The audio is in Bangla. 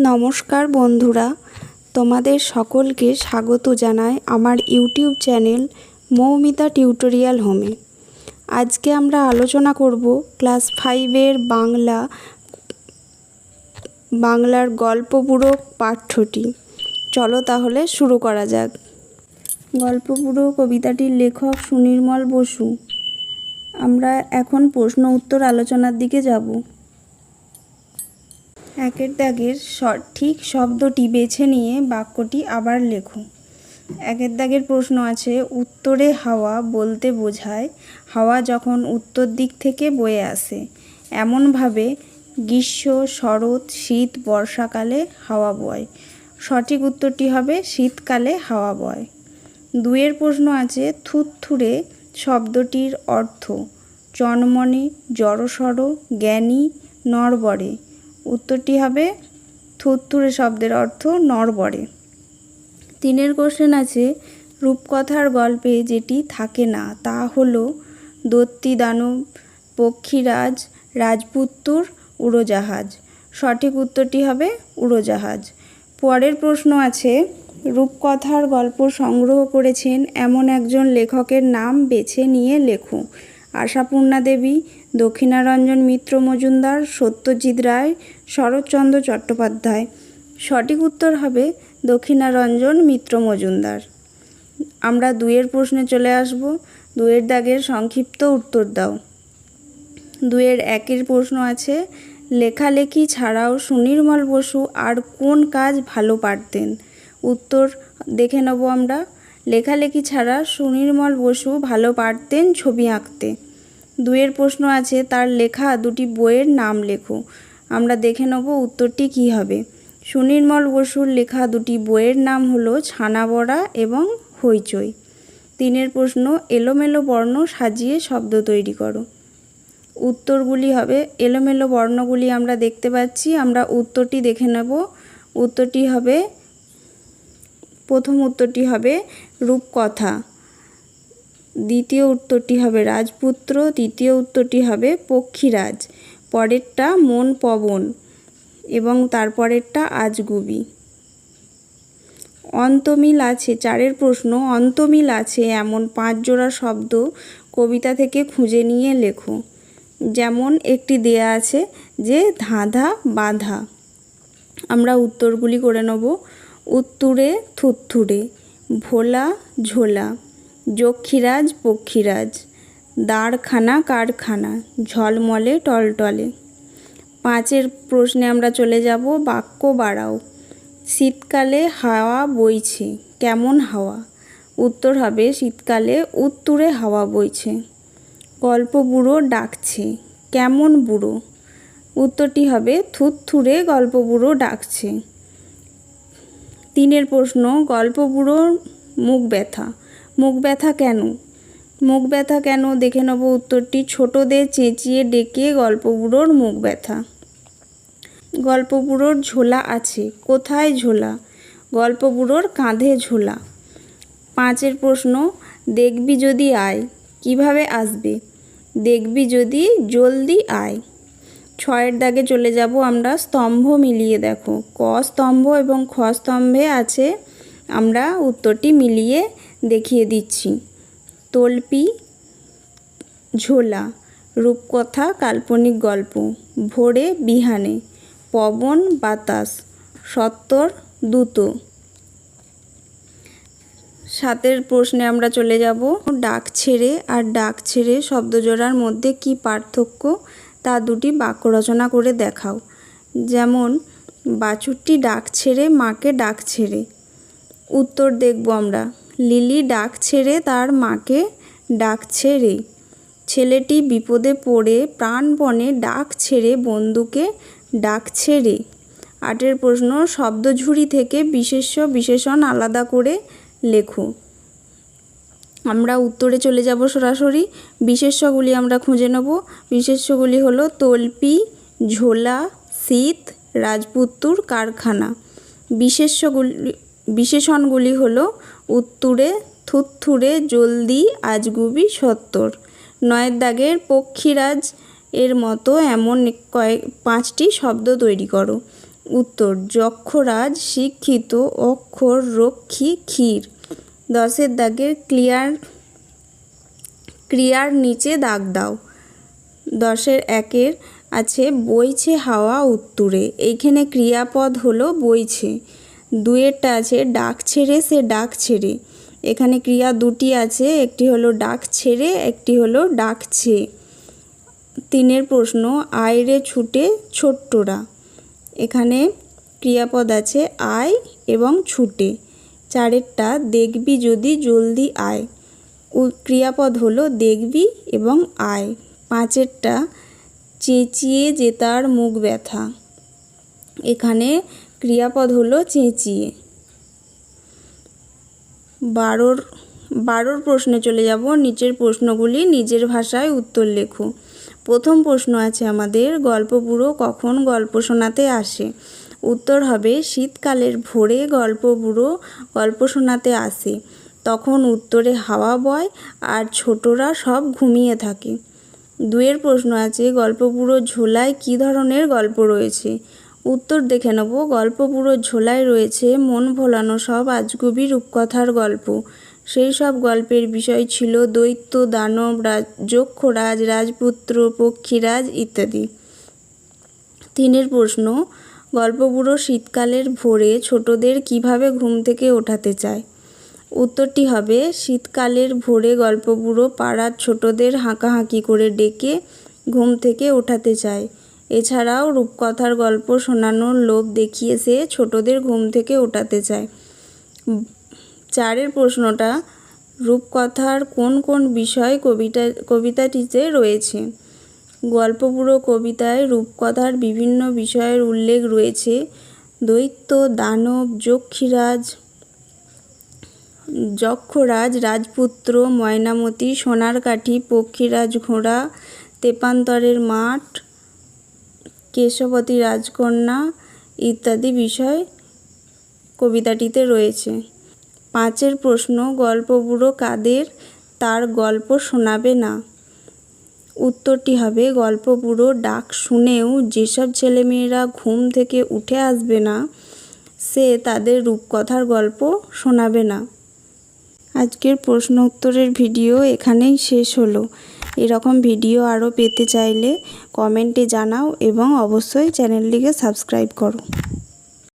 নমস্কার বন্ধুরা, তোমাদের সকলকে স্বাগত জানাই আমার ইউটিউব চ্যানেল মৌমিতা টিউটোরিয়াল হোমে। আজকে আমরা আলোচনা করব ক্লাস ফাইভের বাংলা, বাংলার গল্পপুরো পাঠ্যটি। চলো তাহলে শুরু করা যাক। গল্পপুরো কবিতাটির লেখক সুনির্মল বসু। আমরা এখন প্রশ্ন উত্তর আলোচনার দিকে যাব। একের দাগের সঠিক শব্দটি বেছে নিয়ে বাক্যটি আবার লেখো। একের দাগের প্রশ্ন আছে, উত্তরে হাওয়া বলতে বোঝায়, হাওয়া যখন উত্তর দিক থেকে বয়ে আসে। এমনভাবে গ্রীষ্ম, শরৎ, শীত, বর্ষাকালে হাওয়া বয়। সঠিক উত্তরটি হবে, শীতকালে হাওয়া বয়। দুয়ের প্রশ্ন আছে থুতথুরে শব্দটির অর্থ, চনমনে, জড়সড়, জ্ঞানী নরবরে উত্তরটি হবে থুতথুরে শব্দের অর্থ নরবরে তিনের কোশ্চেন আছে, রূপকথার গল্পে যেটি থাকে না, তা হলো দত্তি দানব, পক্ষীরাজ, রাজপুত্তুর, উড়োজাহাজ। সঠিক উত্তরটি হবে উড়োজাহাজ। পরের প্রশ্ন আছে, রূপকথার গল্প সংগ্রহ করেছেন এমন একজন লেখকের নাম বেছে নিয়ে লেখো। আশাপূর্ণা দেবী দক্ষিণারঞ্জন মিত্র মজুমদার, সত্যজিৎ রায়, শরৎচন্দ্র চট্টোপাধ্যায়। সঠিক উত্তর হবে দক্ষিণারঞ্জন মিত্র মজুমদার। আমরা দুয়ের প্রশ্নে চলে আসব। দুয়ের দাগের সংক্ষিপ্ত উত্তর দাও। দুয়ের একের প্রশ্ন আছে, লেখালেখি ছাড়াও সুনির্মল বসু আর কোন কাজ ভালো পারতেন? উত্তর দেখে নেব আমরা, লেখালেখি ছাড়া সুনির্মল বসু ভালো পারতেন ছবি আঁকতে। দুয়ের প্রশ্ন আছে, তার লেখা দুটি বইয়ের নাম লেখো। আমরা দেখে নেব উত্তরটি কী হবে। সুনির্মল বসুর লেখা দুটি বইয়ের নাম হলো ছানাবড়া এবং হইচই। তিনের প্রশ্ন, এলোমেলো বর্ণ সাজিয়ে শব্দ তৈরি করো। উত্তরগুলি হবে, এলোমেলো বর্ণগুলি আমরা দেখতে পাচ্ছি, আমরা উত্তরটি দেখে নেব। উত্তরটি হবে, প্রথম উত্তরটি হবে রূপকথা। দ্বিতীয় উত্তরটি হবে রাজপুত্র, তৃতীয় উত্তরটি হবে পক্ষীরাজ, পরেরটা মন পবন এবং তারপরেরটা আজগুবি। অন্তমিল আছে, চারের প্রশ্ন, অন্তমিল আছে, এমন পাঁচ জোড়া শব্দ কবিতা থেকে খুঁজে নিয়ে লেখো। যেমন একটি দেয়া আছে যে, ধাঁধা বাঁধা। আমরা উত্তরগুলি করে নেব। উত্তুরে থুত্থুরে ভোলা, ঝোলা। যক্ষীরাজ, পক্ষীরাজ। দাঁড়খানা কারখানা। ঝলমলে, টলটলে। পাঁচের প্রশ্নে আমরা চলে যাব, বাক্য বাড়াও। শীতকালে হাওয়া বইছে, কেমন হাওয়া? উত্তর হবে, শীতকালে উত্তুরে হাওয়া বইছে। গল্প বুড়ো ডাকছে, কেমন বুড়ো? উত্তরটি হবে থুতথুরে গল্প বুড়ো ডাকছে। তিনের প্রশ্ন, গল্প বুড়োর মুখ ব্যথা। মুখ ব্যথা কেন? মুখ ব্যথা কেন? দেখে নেব উত্তরটি। ছোটদের চেঁচিয়ে ডেকে গল্প বুড়োর মুখ ব্যথা। গল্প বুড়োর ঝোলা আছে। কোথায় ঝোলা? গল্প বুড়োর কাঁধে ঝোলা। পাঁচের প্রশ্ন, দেখবি যদি আয়, কীভাবে আসবে? দেখবি যদি জলদি আয়। ছয়ের দাগে চলে যাব আমরা, স্তম্ভ মিলিয়ে দেখো। ক স্তম্ভ এবং খ স্তম্ভে আছে, আমরা উত্তরটি মিলিয়ে দেখিয়ে দিচ্ছি। তল্পি ঝোলা, রূপকথা, কাল্পনিক গল্প, ভোরে বিহানে, পবন বাতাস, সত্তর দ্রুত। সাতের প্রশ্নে আমরা চলে যাব। ডাক ছেড়ে আর ডাক ছেড়ে শব্দজোড়ার মধ্যে কি পার্থক্য তা দুটি বাক্য রচনা করে দেখাও। যেমন, বাছুরটি ডাক ছেড়ে, মাকে ডাক ছেড়ে। উত্তর দেখব আমরা। লিলি ডাক ছেড়ে তার মাকে ডাক ছেড়ে ছেলেটি বিপদে পড়ে প্রাণপণে ডাক ছেড়ে বন্ধুকে ডাক ছেড়ে আটের প্রশ্ন, শব্দঝুড়ি থেকে বিশেষ্য বিশেষণ আলাদা করে লেখো। আমরা উত্তরে চলে যাব সরাসরি। বিশেষ্যগুলি আমরা খুঁজে নেব। বিশেষ্যগুলি হলো তল্পি, ঝোলা, শীত, রাজপুত্তুর কারখানা। বিশেষ্যগুলি, বিশেষণগুলি হলো উত্তুরে থুত্থুরে জলদি আজগুবি সত্তর। নয়ের দাগের পক্ষীরাজ এর মতো এমন কয়েক, পাঁচটি শব্দ তৈরি করো। উত্তর, যক্ষরাজ, শিক্ষিত, অক্ষর, রক্ষী, ক্ষীর। দশের দাগের ক্লিয়ার, ক্রিয়ার নিচে দাগ দাও। দশের একের আছে বইছে হাওয়া উত্তুরে। এইখানে ক্রিয়াপদ হলো বইছে। দুয়েরটা আছে, ডাক ছেড়ে সে ডাক ছেড়ে। এখানে ক্রিয়া দুটি আছে, একটি হলো ডাক ছেড়ে, একটি হলো ডাকছে তিনের প্রশ্ন, আয়রে ছুটে ছোট্টরা। এখানে ক্রিয়াপদ আছে, আয় এবং ছুটে। চারেরটা, দেখবি যদি জলদি আয়। উ- ক্রিয়াপদ হলো দেখবি এবং আয়। পাঁচেরটা, চেঁচিয়ে যে তার মুখ ব্যথা। এখানে ক্রিয়াপদ হলো চেঁচিয়ে। বারোর বারোর প্রশ্নে চলে যাব। নিচের প্রশ্নগুলি নিজের ভাষায় উত্তর লেখো। প্রথম প্রশ্ন আছে আমাদের, গল্প বুড়ো কখন গল্প শোনাতে আসে? উত্তর হবে, শীতকালের ভোরে গল্প বুড়ো গল্প শোনাতে আসে। তখন উত্তরে হাওয়া বয় আর ছোটরা সব ঘুমিয়ে থাকে। দুয়ের প্রশ্ন আছে, গল্প বুড়ো ঝোলায় কী ধরনের গল্প রয়েছে? উত্তর দেখে নেব। গল্প পুরো ঝোলায় রয়েছে, মন ভোলানো সব আজগুবি রূপকথার গল্প। সেই সব গল্পের বিষয় ছিল দৈত্য, দানব, রাজ, যক্ষরাজ, রাজপুত্র, পক্ষীরাজ ইত্যাদি। তিনের প্রশ্ন গল্পগুলো শীতকালের ভোরে ছোটদের কীভাবে ঘুম থেকে ওঠাতে চায়? উত্তরটি হবে, শীতকালের ভোরে গল্পগুলো পাড়ার ছোটদের হাঁকাহাঁকি করে ডেকে ঘুম থেকে ওঠাতে চায়। এছাড়াও রূপকথার গল্প শোনানোর লোভ দেখিয়ে সে ছোটদের ঘুম থেকে ওঠাতে চায়। চারের প্রশ্নটা, রূপকথার কোন কোন বিষয় কবিতা, কবিতাটিতে রয়েছে? গল্পপুরো কবিতায় রূপকথার বিভিন্ন বিষয়ের উল্লেখ রয়েছে। দৈত্য, দানব, যক্ষীরাজ, যক্ষরাজ, রাজপুত্র, ময়নামতি সোনার কাঠি পক্ষীরাজ ঘোড়া, তেপান্তরের মাঠ কেশবতী রাজকন্যা ইত্যাদি বিষয় কবিতাটিতে রয়েছে। পাঁচের প্রশ্ন, গল্প বুড়ো কাদের, তার গল্প শোনাবে না। উত্তরটি হবে, গল্প বুড়ো ডাক শুনেও যেসব ছেলেমেয়েরা ঘুম থেকে উঠে আসবে না, সে তাদের রূপকথার গল্প শোনাবে না। আজকের প্রশ্ন উত্তরের ভিডিও এখানেই শেষ হলো। এরকম ভিডিও আরও পেতে চাইলে কমেন্টে জানাও এবং অবশ্যই চ্যানেলটিকে সাবস্ক্রাইব করো।